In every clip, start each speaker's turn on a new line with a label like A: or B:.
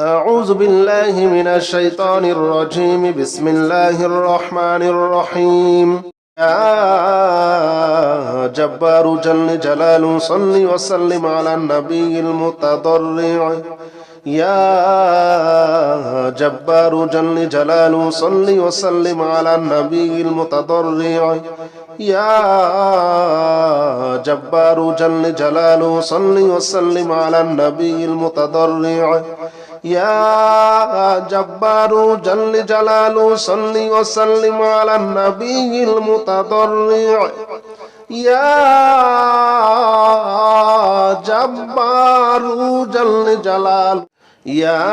A: أعوذ بالله من الشيطان الرجيم. بسم الله الرحمن الرحيم. يا جبار جل جلاله صل وسلم على النبي المتضرع. يا جبار جل جلاله صل وسلم على النبي المتضرع. يا جبار جل جلاله صل وسلم على النبي المتضرع. يا جبار جل جلاله صل وسلم على النبي المتضرع يا جبار جل جلاله يا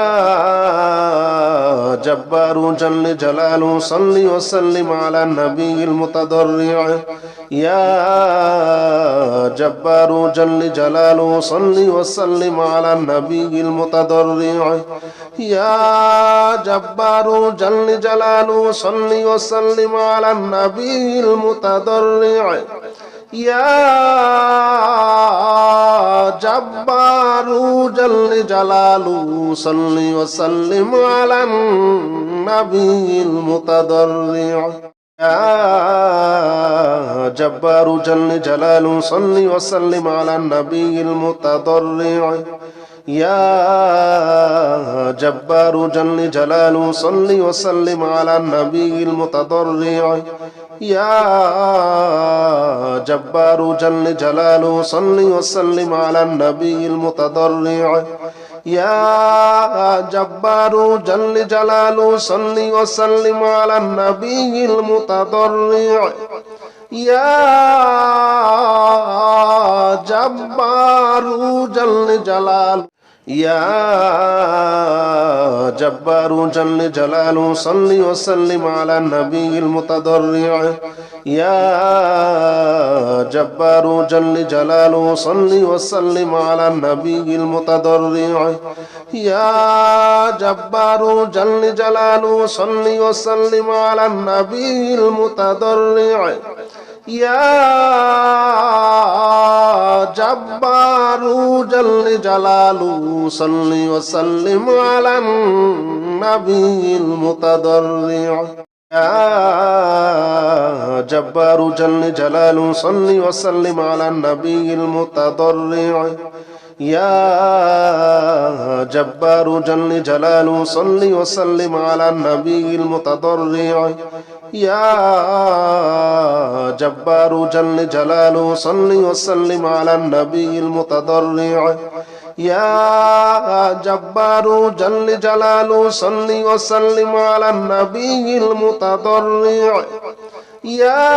A: جبار جل جلاله صل وسلم على النبي المتضرع. يا جبار جل جلاله صل وسلم على النبي المتضرع. يا جبار جل جلاله صل وسلم على النبي المتضرع. يا جبار جل جلاله صل وسلم على النبي المتضرع. يا جبار جل جلاله صل وسلم على النبي المتضرع. يا جبار جل جلاله صل وسلم على النبي المتضرع. يا جبار جل جلاله صل وسلم على النبي المتضرع يا جبار جل جلاله صل وسلم على النبي المتضرع يا جبار جل جلاله يا جبار جل جلاله صل وسلم على النبي المتضرع يا جبار جل جلاله صل وسلم على النبي المتضرع يا جبار جل جلاله صل وسلم على النبي المتضرع يا جبار جل جلاله صل وسلم على النبي المتضرع. يا جبار جل جلاله صل وسلم على النبي المتضرع. يا جبار جل جلاله صل وسلم على النبي المتضرع. يا جبار جل جلاله صل وسلم على النبي المتضرع. يا جبار جل جلاله صل وسلم على النبي المتضرع. يا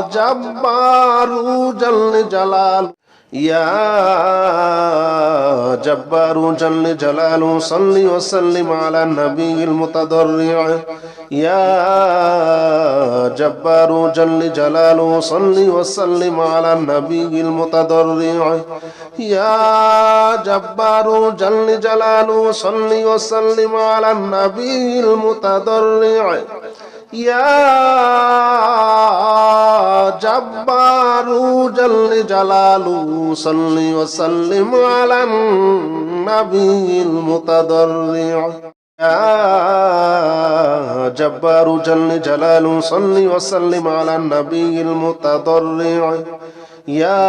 A: جبار جل جلاله. يا جبار جل جلاله صل وسلم على النبي المتضرع يا جبار جل جلاله صل وسلم على النبي المتضرع يا جبار جل جلاله صل وسلم على النبي المتضرع يا جبار جل جلاله صل وسلم على النبي المتضرع. يا جبار جل جلاله صل وسلم على النبي المتضرع. يا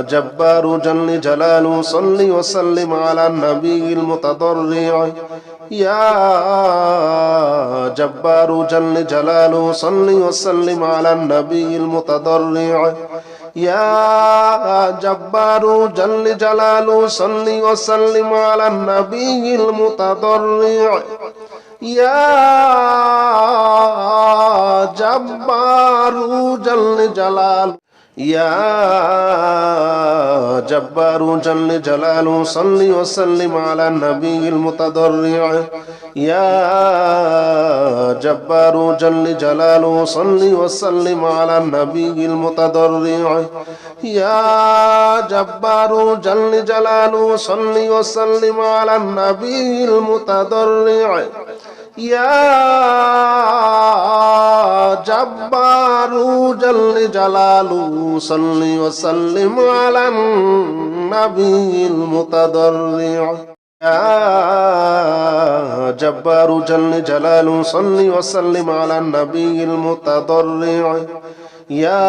A: جبار جل جلاله صل وسلم على النبي المتضرع. يا جبار جل جلاله صل وسلم على النبي المتضرع يا جبار جل جلاله صل وسلم على النبي المتضرع يا جبار جل جلاله يا جبار جل جلاله صل وسلم على النبي المتضرع. يا جبار جل جلاله صل وسلم على النبي المتضرع. يا جبار جل جلاله صل وسلم على النبي المتضرع. जब्बारू जल जलालू, सल्लि वसल्लिम मालन नबील मुतदर्रिअ जल या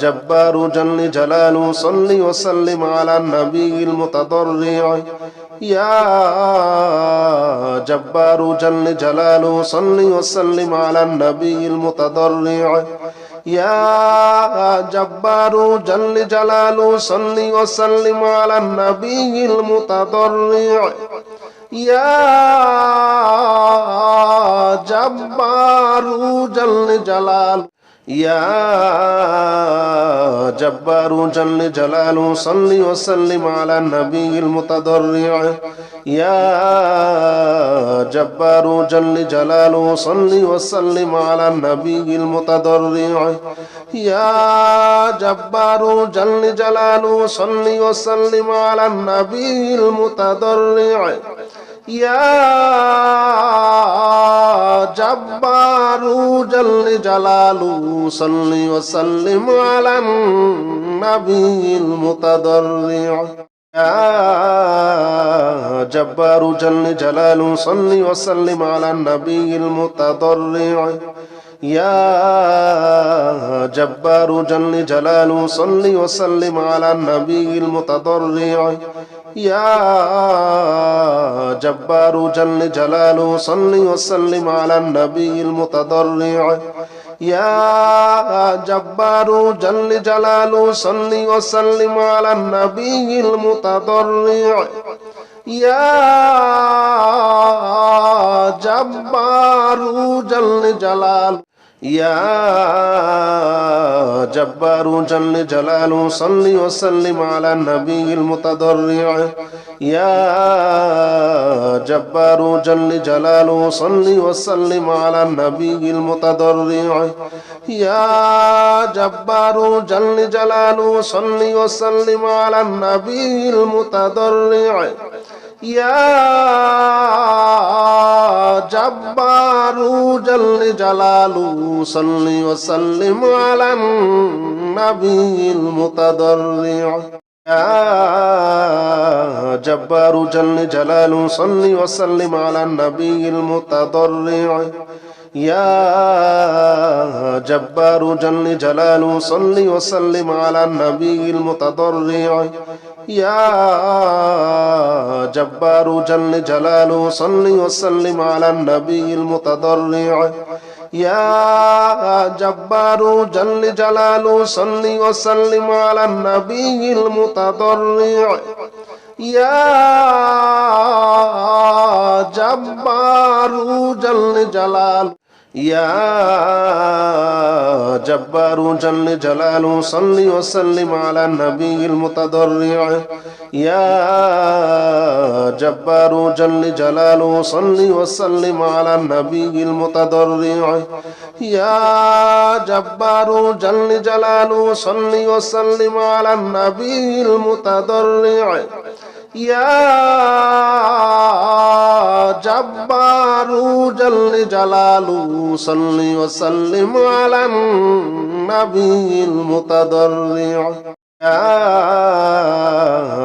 A: जब्बारू जल जलालू, सल्लि वसल्लिम अला नबील मुतदर्रिअ يا جبار جل جلاله صل وسلم على النبي المتضرع يا جبار جل جلاله صل وسلم على النبي المتضرع يا جبار جل جلاله يا جبار جل جلاله صل وسلم على النبي المتضرع يا جبار جل جلاله صل وسلم على النبي المتضرع يا جبار جل جلاله صل وسلم على النبي المتضرع يا جبار جل جلاله صل وسلم على النبي المتضرع. يا جبار جل جلاله صل وسلم على النبي المتضرع. يا جبار جل جلاله صل وسلم على النبي المتضرع. يا جبار جل جلاله صل وسلم على النبي المتضرع. يا جبار جل جلاله صل وسلم على النبي المتضرع. يا جبار جل جلاله. يا جبار جل جلاله صل وسلم على النبي المتضرع. يا جبار جل جلاله صل وسلم على النبي المتضرع. يا جبار جل جلاله صل وسلم على النبي المتضرع. يا جبار جل جلاله صل وسلم على النبي المتضرع. يا جبار جل جلاله صل وسلم على النبي المتضرع. يا جبار جل جلاله صل وسلم على النبي المتضرع. يا جبار جل جلاله صل وسلم على النبي المتضرع. يا جبار جل جلاله صل وسلم على النبي المتضرع. يا جبار جل جلاله يا جبار جل جلاله صل وسلم على النبي المتضرع يا جبار جل جلاله صل وسلم على النبي المتضرع يا جبار جل جلاله صل وسلم على النبي المتضرع يا جبار جل جلاله صل وسلم على النبي المتضرع. يا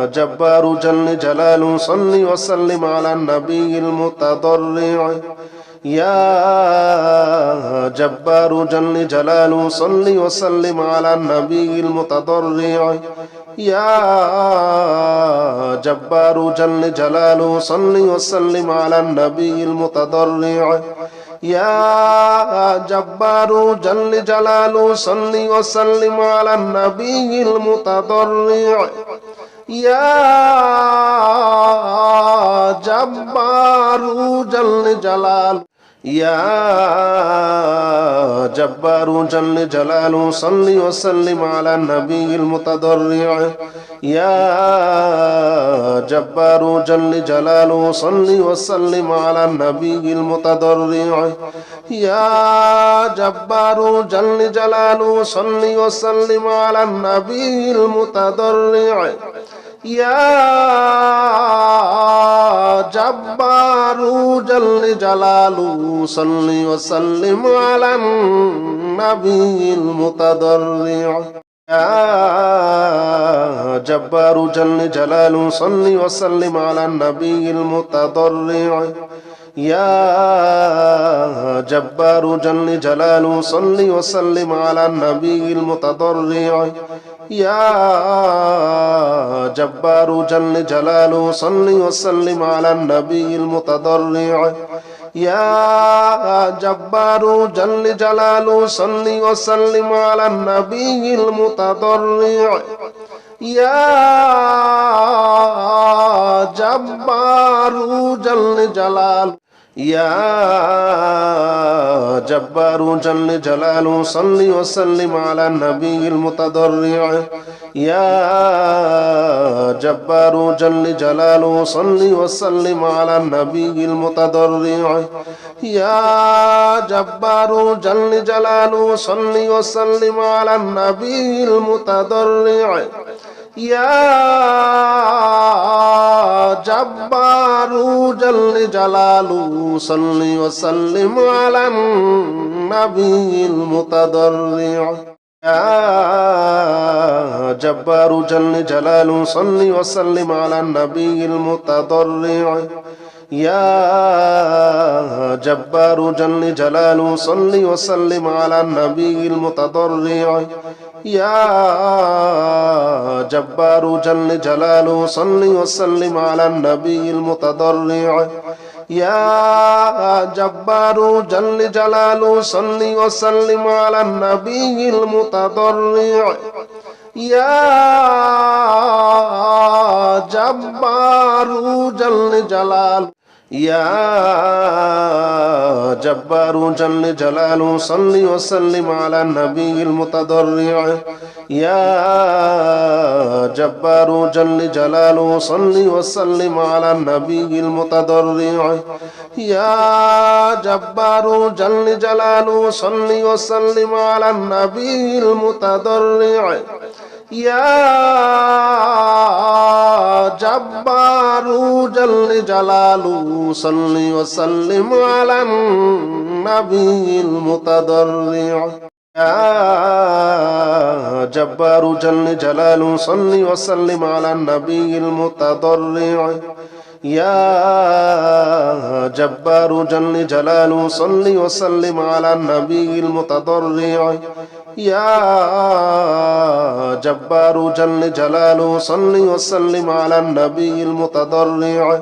A: جبار جل جلاله صل وسلم على النبي المتضرع. يا جبار جل جلاله صل وسلم على النبي المتضرع. يا جبار جل جلاله صل وسلم على النبي المتضرع. يا جبار جل جلاله صل وسلم على النبي المتضرع. يا جبار جل جلاله. يا جبار جل جلاله صل وسلم على النبي المتضرع يا جبار جل جلاله صل وسلم على النبي المتضرع يا جبار جل جلاله صل وسلم على النبي المتضرع يا جبار جل جلاله صل وسلم على النبي المتضرع. يا جبار جل جلاله صل وسلم على النبي المتضرع. يا جبار جل جلاله صل وسلم على النبي المتضرع. يا جبار جل جلاله صل وسلم على النبي المتضرع. يا جبار جل جلاله صل وسلم على النبي المتضرع. يا جبار جل جلاله. يا جبار جل جلاله صل وسلم على النبي المتضرع يا جبار جل جلاله صل وسلم على النبي المتضرع يا جبار جل جلاله صل وسلم على النبي المتضرع يا جبار جل جلاله صل وسلم على النبي المتضرع. يا جبار جل جلاله صل وسلم على النبي المتضرع. يا جبار جل جلاله صل وسلم على النبي المتضرع. يا جبار جل جلاله صل وسلم على النبي المتضرع يا جبار جل جلاله صل وسلم على النبي المتضرع يا جبار جل جلاله يا جبار جل جلاله صل وسلم على النبي المتضرع. يا جبار جل جلاله صل وسلم على النبي المتضرع. يا جبار جل جلاله صل وسلم على النبي المتضرع. يا جبار جل جلاله صل وسلم على النبي المتضرع. يا جبار جل جلاله صل وسلم على النبي المتضرع. يا جبار جل جلاله صل وسلم على النبي المتضرع. يا جبار جل جلاله صل وسلم على النبي المتضرع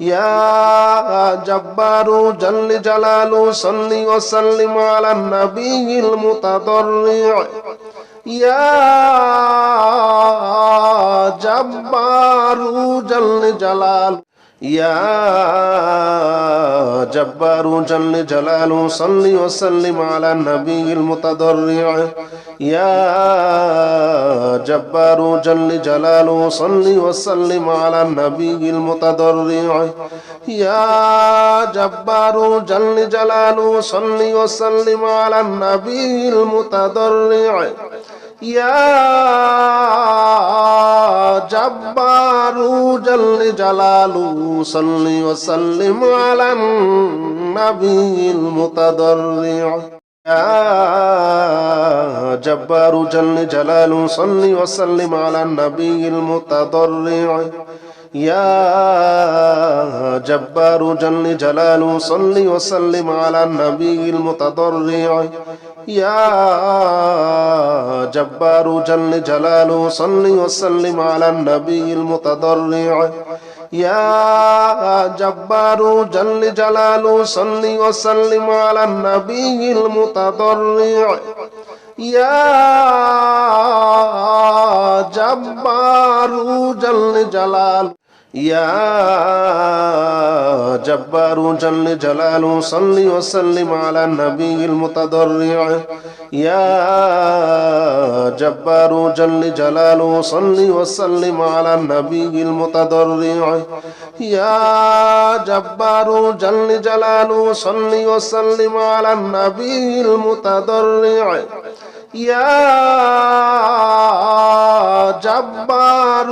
A: يا جبار جل جلاله صل وسلم على النبي المتضرع يا جبار جل جلاله يا جبار جل جلاله صل وسلم على النبي المتضرع. يا جبار جل جلاله صل وسلم على النبي المتضرع. يا جبار جل جلاله صل وسلم على النبي المتضرع. يا جبار جل جلاله صل وسلم على النبي المتضرع. يا جبار جل جلاله صل وسلم على النبي المتضرع. يا جبار جل جلاله صل وسلم على النبي المتضرع. يا جبار جل جلاله صل وسلم على النبي المتضرع يا جبار جل جلاله صل وسلم على النبي المتضرع يا جبار جل جلاله يا جبار جل جلاله صل وسلم على النبي المتضرع يا جبار جل جلاله صل وسلم على النبي المتضرع يا جبار جل جلاله صل وسلم على النبي المتضرع يا جبار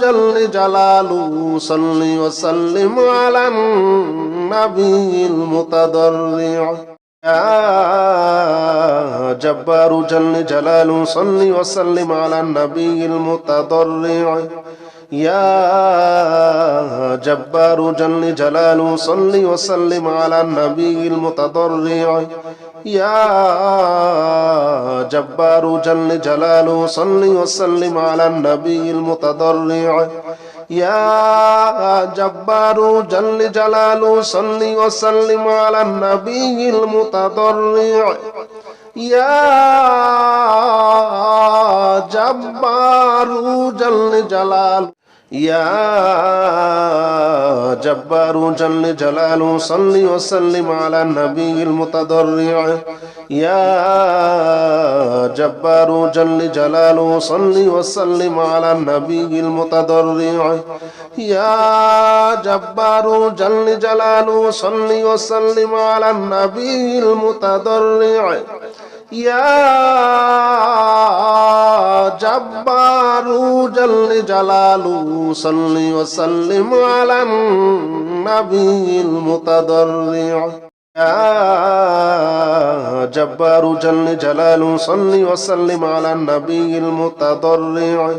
A: جل جلاله صل وسلم على النبي المتضرع. يا جبار جل جلاله صل وسلم على النبي المتضرع. يا جبار جل جلاله صل وسلم على النبي المتضرع. يا جبار جل جلاله صل وسلم على النبي المتضرع يا جبار جل جلاله صل وسلم على النبي المتضرع يا جبار جل جلاله يا جبار جل جلاله صل وسلم على النبي المتضرع يا جبار جل جلاله صل وسلم على النبي المتضرع يا جبار جل جلاله صل وسلم على النبي المتضرع يا جبار جل جلاله صل وسلم على النبي المتضرع. يا جبار جل جلاله صل وسلم على النبي المتضرع.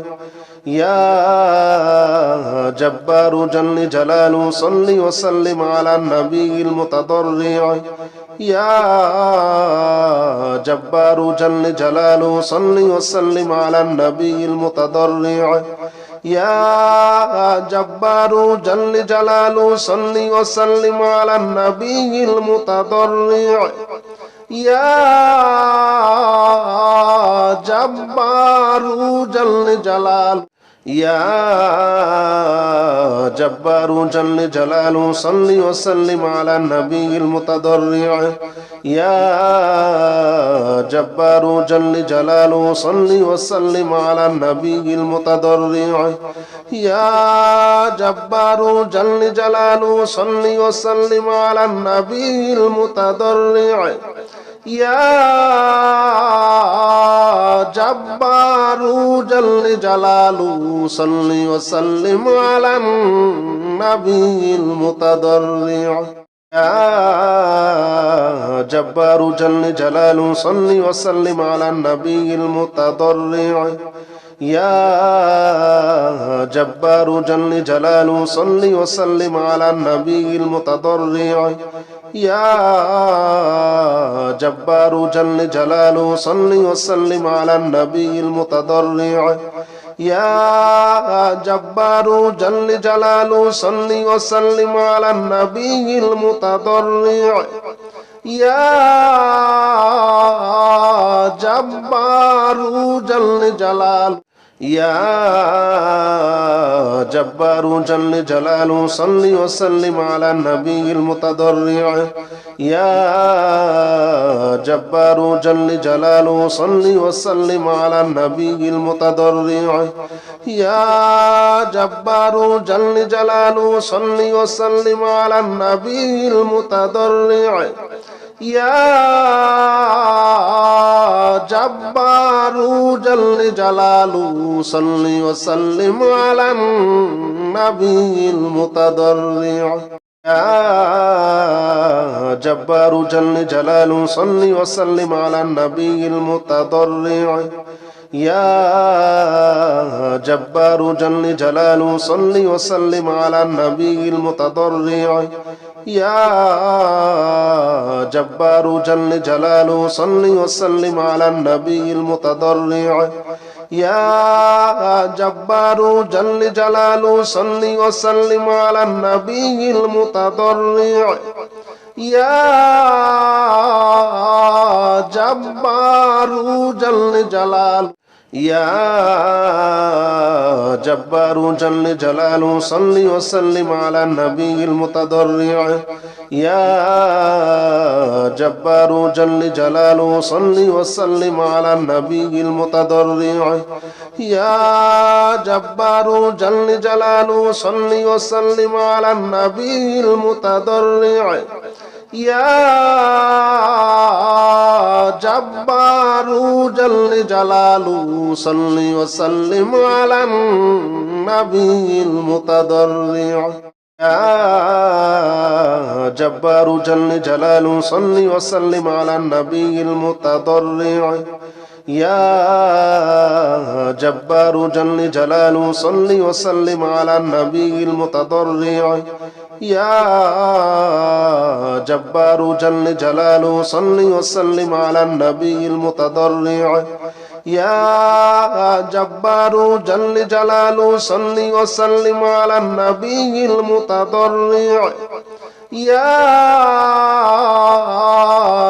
A: يا جبار جل جلاله صل وسلم على النبي المتضرع. يا جبار جل جلاله صل وسلم على النبي المتضرع يا جبار جل جلاله صل وسلم على النبي المتضرع يا جبار جل جلاله يا جبار جل جلاله صل وسلم على النبي المتضرع يا جبار جل جلاله صل وسلم على النبي المتضرع يا جبار جل جلاله صل وسلم على النبي المتضرع یا جبارو جل جلالو صلی وسلم علی النبی المتضرع یا جبارو جل جلالو صلی وسلم علی النبی المتضرع یا جبار جل جلال صلی وسلم علی النبی المتضرع یا جبار جل جلاله صل وسلم على النبي المتضرع. يا جبار جل جلاله صل وسلم على النبي المتضرع. يا جبار جل جلاله. يا جبار جل جلاله صل وسلم على النبي المتضرع يا جبار جل جلاله صل وسلم على النبي المتضرع يا جبار جل جلاله صل وسلم على النبي المتضرع يا جبار جل جلاله صل وسلم على النبي المتضرع. يا جبار جل جلاله صل وسلم على النبي المتضرع. يا جبار جل جلاله صل وسلم على النبي المتضرع. يا جبار جل جلاله صل وسلم على النبي المتضرع يا جبار جل جلاله صل وسلم على النبي المتضرع يا جبار جل جلاله يا جبار جل جلاله صل وسلم على النبي المتضرع يا جبار جل جلاله صل وسلم على النبي المتضرع يا جبار جل جلاله صل وسلم على النبي المتضرع يا جبار جل جلاله صل وسلم على النبي المتضرع. يا جبار جل جلاله صل وسلم على النبي المتضرع. يا جبار جل جلاله صل وسلم على النبي المتضرع. يا جبار جل جلاله صل وسلم على النبي المتضرع. يا جبار جل جلاله صل وسلم على النبي المتضرع. يا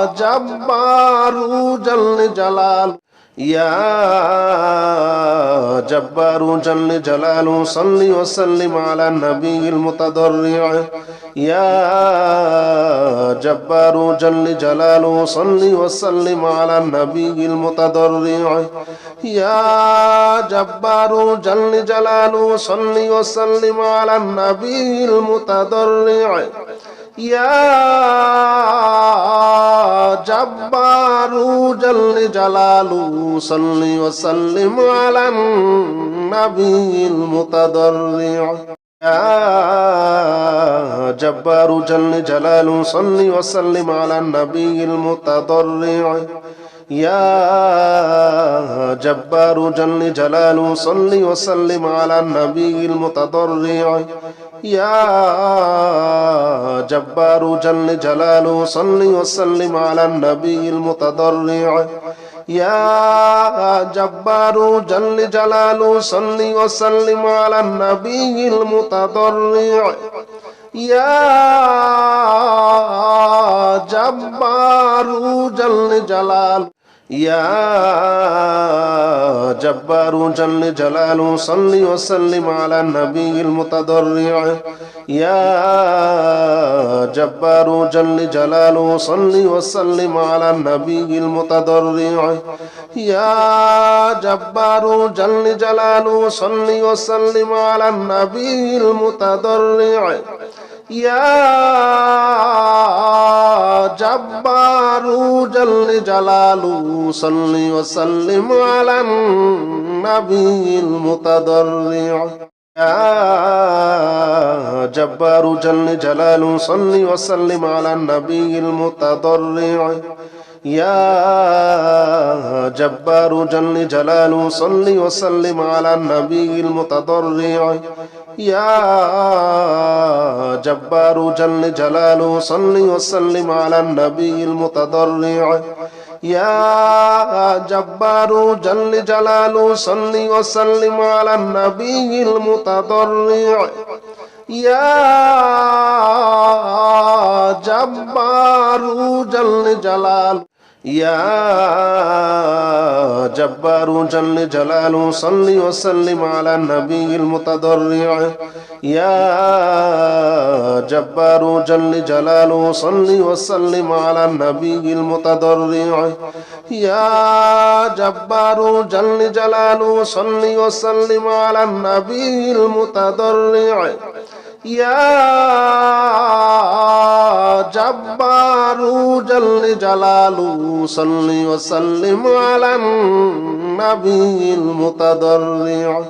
A: جبار جل جلاله. يا جبار جل جلاله صل وسلم على النبي المتضرع يا جبار جل جلاله صل وسلم على النبي المتضرع يا جبار جل جلاله صل وسلم على النبي المتضرع يا جبار جل جلاله صل وسلم على النبي المتضرع يا جبار جل جلاله صل وسلم على النبي المتضرع يا جبار جل جلاله صل وسلم على النبي المتضرع يا جبار جل جلاله صل وسلم على النبي المتضرع. يا جبار جل جلاله صل وسلم على النبي المتضرع. يا جبار جل جلاله. يا جبار جل جلاله صل وسلم على النبي المتضرع يا جبار جل جلاله صل وسلم على النبي المتضرع يا جبار جل جلاله صل وسلم على النبي المتضرع يا جبار جل جلاله صل وسلم على النبي المتضرع. يا جبار جل جلاله صل وسلم على النبي المتضرع. يا جبار جل جلاله صل وسلم على النبي المتضرع. يا جبار جل جلاله صل وسلم على النبي المتضرع يا جبار جل جلاله صل وسلم على النبي المتضرع يا جبار جل جلاله يا جبار جل جلاله صل وسلم على النبي المتضرع يا جبار جل جلاله صل وسلم على النبي المتضرع يا جبار جل جلاله صل وسلم على النبي المتضرع يا جبار جل جلاله صل وسلم على النبي المتضرع